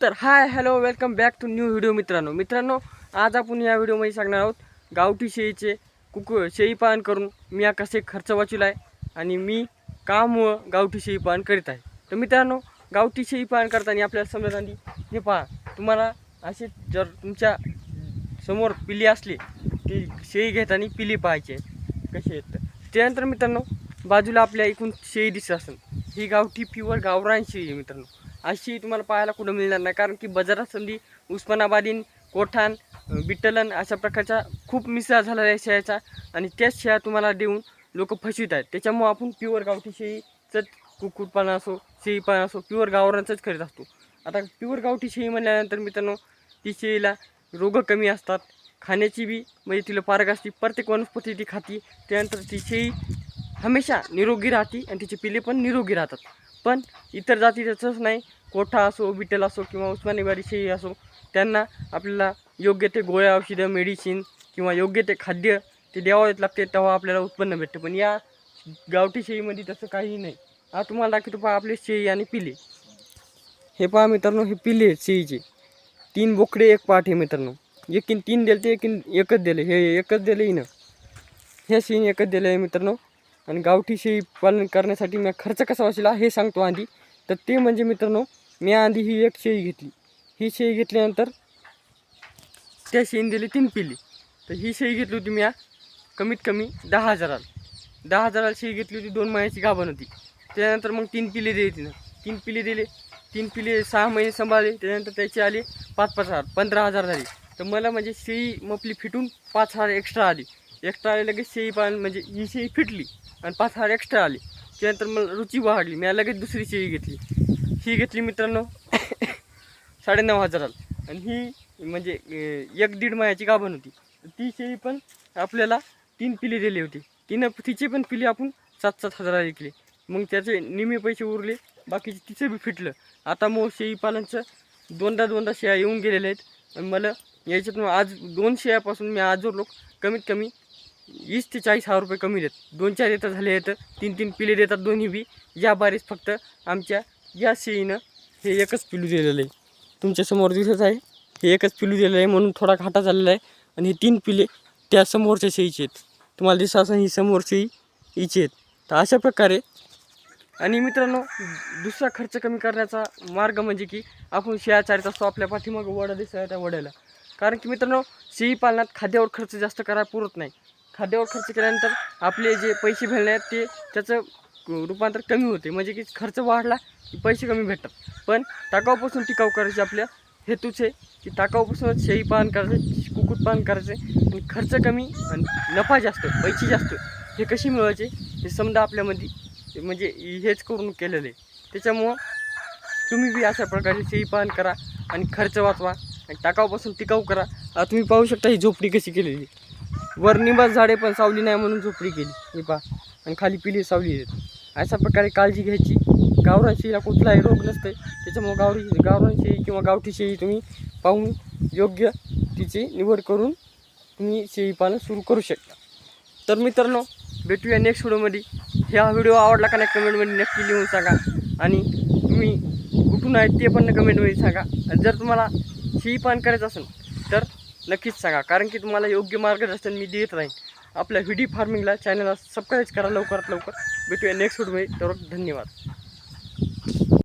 तर hi hello welcome back to new video मित्रांनो. मित्रांनो आज आपण या व्हिडिओमध्ये सांगणार आहोत गावठी शेळीचे कुक शेळी पालन करून मी या कसे खर्च वाचवला आहे आणि मी कामुळं गावठी शेळी पालन करीत आहे. तर मित्रांनो गावठी शेळी पालन करताना आपल्याला समजत आली हे पहा तुम्हाला असे जर तुमच्यासमोर पिली असली ती शेळी घेताना पिली पाहायची आहे. कशी आहेत? तर. त्यानंतर मित्रांनो बाजूला आपल्या एकूण शेळी दिसत असेल. ही गावठी प्युअर गावरान शेळी आहे मित्रांनो. अशी तुम्हाला पाहायला कुठं मिळणार नाही. कारण की बाजारात संधी उस्मानाबादीन कोठाण बिट्टलन अशा प्रकारच्या खूप मिसळा झालेल्या आहे शेळ्याचा आणि त्याच शेळ्या तुम्हाला देऊन लोक फसवित आहेत. त्याच्यामुळं आपण प्युअर गावठी शेळीचंच कुक्कुटपालन असो शेळीपालन असो प्युअर गावरांचंच करीत असतो. आता प्युअर गावठी शेळी म्हणल्यानंतर मित्रांनो ती शेळीला रोग कमी असतात. खाण्याची बी म्हणजे तिला पारग असते. प्रत्येक वनस्पती ती खाती. त्यानंतर ती शेळी हमेशा निरोगी राहते आणि तिचे पिले पण निरोगी राहतात. पण इतर जाती तसंच नाही. कोठा असो बिटल असो किंवा उस्मानीबारी शेळी असो त्यांना आपल्याला योग्य ते गोळ्या औषधं मेडिसिन किंवा योग्य ते खाद्य ते द्यावंच लागते तेव्हा आपल्याला उत्पन्न भेटतं. पण या गावठी शेळीमध्ये तसं काही नाही. हा तुम्हाला दाखवतो पहा आपले शेळी आणि पिले. हे पहा मित्रांनो हे पिले आहेत शेळीचे. तीन बोकडे एक पाठ आहे मित्रांनो. एकीन तीन दिले ते एकीन एकच दिले. हे एकच दिले हिनं ह्या शेळीने एकच दिलं आहे मित्रांनो. आणि गावठी शेळी पालन करण्यासाठी मी खर्च कसा वाचला हे सांगतो आधी. तर ते म्हणजे मित्रांनो मी आधी ही एक शेळी घेतली. ही शेळी घेतल्यानंतर त्या शेळीने दिली तीन पिल्ली. तर ही शेळी घेतली होती मी कमीत कमी दहा हजाराला. दहा हजाराला शेळी घेतली होती दोन महिन्याची गाभण होती. त्यानंतर मग तीन पिल्ले दिली तिनं. तीन पिल्ले दिले. तीन पिले सहा महिने सांभाळले. त्यानंतर त्याचे आले पाच पाच हजार पंधरा हजार झाले. तर मला म्हणजे शेळी मपली फिटून पाच हजार एक्स्ट्रा आली. एक्स्ट्रा आले लगेच शेळी पालन म्हणजे ही शेळी फिटली आणि पाच हजार एक्स्ट्रा आली. त्यानंतर मला रुची वाढली. मी लगेच दुसरी शेळी घेतली. ही घेतली मित्रांनो साडेनऊ हजाराला. आणि ही म्हणजे एक दीड महिन्याची गाभण होती. ती शेळी पण आपल्याला तीन पिले दिली होती. तिनं तिचे पण पिले आपण सात सात हजाराला विकले. मग त्याचे निम्मे पैसे उरले. बाकीचे तिचं बी फिटलं. आता मग शेळी पालनचं दोनदा दोनदा शेळ्या येऊन गेलेल्या आहेत. आणि मला याच्यातून आज दोन शेळ्यापासून मी आजवर लोक कमीत कमी वीस ते चाळीस हजार रुपये कमी देत. दोन चार येतात झाले आहेत. तीन तीन पिले देतात दोन्ही बी. या बारीस फक्त आमच्या या शेळीनं हे एकच पिलू दिलेलं आहे. तुमच्यासमोर दिसत आहे. हे एकच पिलू दिलेलं आहे म्हणून थोडा घाटा झालेला आहे. आणि हे तीन पिले त्या समोरच्या शेळीचे आहेत. तुम्हाला दिसत असं ही समोर शेळी हिची आहेत. तर अशा प्रकारे आणि मित्रांनो दुसरा खर्च कमी करण्याचा मार्ग म्हणजे की आपण शेळ्या चारित असतो आपल्या पाठीमागं वडा दिसत त्या वड्याला. कारण की मित्रांनो शेळी पालनात खाद्यावर खर्च जास्त करायला पुरत नाही. खाद्यावर खर्च केल्यानंतर आपले जे पैसे भेटले आहेत ते त्याचं रूपांतर कमी होते. म्हणजे की खर्च वाढला की पैसे कमी भेटतात. पण टाकाऊपासून टिकाऊ करायचे आपल्या हेतूच आहे की टाकाऊपासून शेळी पालन करायचे कुक्कुटपालन करायचे आणि खर्च कमी आणि नफा जास्त पैसे जास्त हे कशी मिळवायचे? हे समजा आपल्यामध्ये म्हणजे हेच करून केलेलं. आहे त्याच्यामुळं तुम्ही बी अशा प्रकारे शेळी पालन करा आणि खर्च वाचवा आणि टाकाऊपासून टिकाऊ करा. तुम्ही पाहू शकता ही झोपडी कशी केलेली. आहे. वर निंबाच झाडे पण सावली नाही म्हणून झोपडी केली. हे पहा. आणि खाली पिली सावली आहेत. अशा प्रकारे काळजी घ्यायची. गावरान शेळीला कुठलाही रोग नसते त्याच्यामुळं गावरी गावरान शेळी किंवा गावठी शेळी तुम्ही पाहून योग्य तिची निवड करून तुम्ही शेळी पालन सुरू करू शकता. तर मित्रांनो भेटूया नेक्स्ट व्हिडिओमध्ये ह्या व्हिडिओ आवडला का नाही कमेंटमध्ये नक्की लिहून सांगा. आणि तुम्ही कुठून आहेत ते पण कमेंटमध्ये सांगा. आणि जर तुम्हाला शेळी पालन करायचं असेल तर नक्कीच सांगा. कारण की तुम्हाला योग्य मार्गदर्शन मी देत राहीन आपल्या व्हिडी फार्मिंगला चॅनलला सबस्क्राईब करा लवकरात लवकर. भेटूया नेक्स्ट व्हिडिओमध्ये तर धन्यवाद.